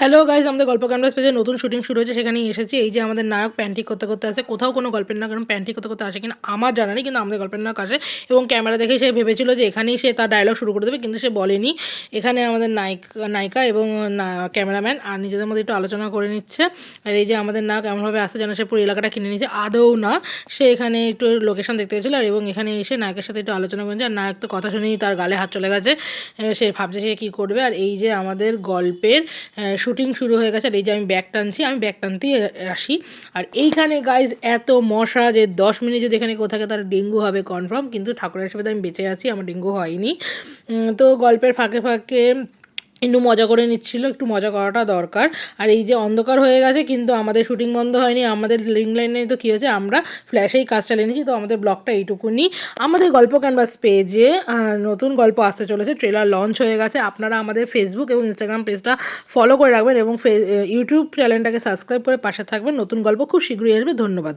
Hello guys আমাদের গল্প canvas পেজে নতুন শুটিং শুরু হয়েছে সেখানে এসেছি। এই যে আমাদের নায়ক প্যান্টি করতে করতে আসে, কোথাও কোনো গল্পের নায়ক এরকম প্যান্টি করতে করতে আসে কিনা আমার জানা নেই, কিন্তু আমাদের গল্পের নায়ক আসে এবং ক্যামেরা দেখে সে ভেবেছিল যে এখানেই সে তার ডায়লগ শুরু করে দেবে, কিন্তু সে বলেনি। এখানে আমাদের নায়িকা নায়িকা এবং, না- ক্যামেরাম্যান আর নিজেদের মধ্যে একটু আলোচনা করে নিচ্ছে। আর এই যে আমাদের নায়ক এমনভাবে আসতে যেন সে পুরো এলাকাটা কিনে নিচ্ছে আদৌ না। সে এখানে একটু লোকেশন দেখতে গেছিল, আর এবং এখানে এসে নায়কের সাথে একটু আলোচনা করেছে আর নায়ক তো কথা শুনেই তার গালে হাত চলে গেছে। সে ভাবছে সে কী করবে। আর এই যে আমাদের গল্পের শুটিং শুরু হয়ে গেছে, আর এই যে আমি ব্যাগ টানছি, আমি ব্যাগ টানতেই আসি। আর এইখানে গাইজ এত মশা যে দশ মিনিট যদি এখানে কোথাকে থাকে, তার ডেঙ্গু হবে কনফার্ম কিন্তু ঠাকুরের হিসেবে আমি বেঁচে আছি, আমার ডেঙ্গু হয়নি। তো গল্পের ফাঁকে ফাঁকে একটু মজা করে নিচ্ছিল, একটু মজা করাটা দরকার। আর এই যে অন্ধকার হয়ে গেছে, কিন্তু আমাদের শুটিং বন্ধ হয়নি, আমাদের লিঙ্ক লাইনে তো কী হয়েছে? আমরা ফ্ল্যাশেই কাজ চালিয়ে নিয়েছি, তো আমাদের ব্লগটা এইটুকুনি। আমাদের গল্প ক্যানভাস পেজে নতুন গল্প আসতে চলেছে ট্রেলার লঞ্চ হয়ে গেছে। আপনারা আমাদের ফেসবুক এবং ইনস্টাগ্রাম পেজটা ফলো করে রাখবেন এবং ইউটিউব চ্যানেলটাকে সাবস্ক্রাইব করে পাশে থাকবেন। নতুন গল্প খুব শীঘ্রই আসবে। ধন্যবাদ।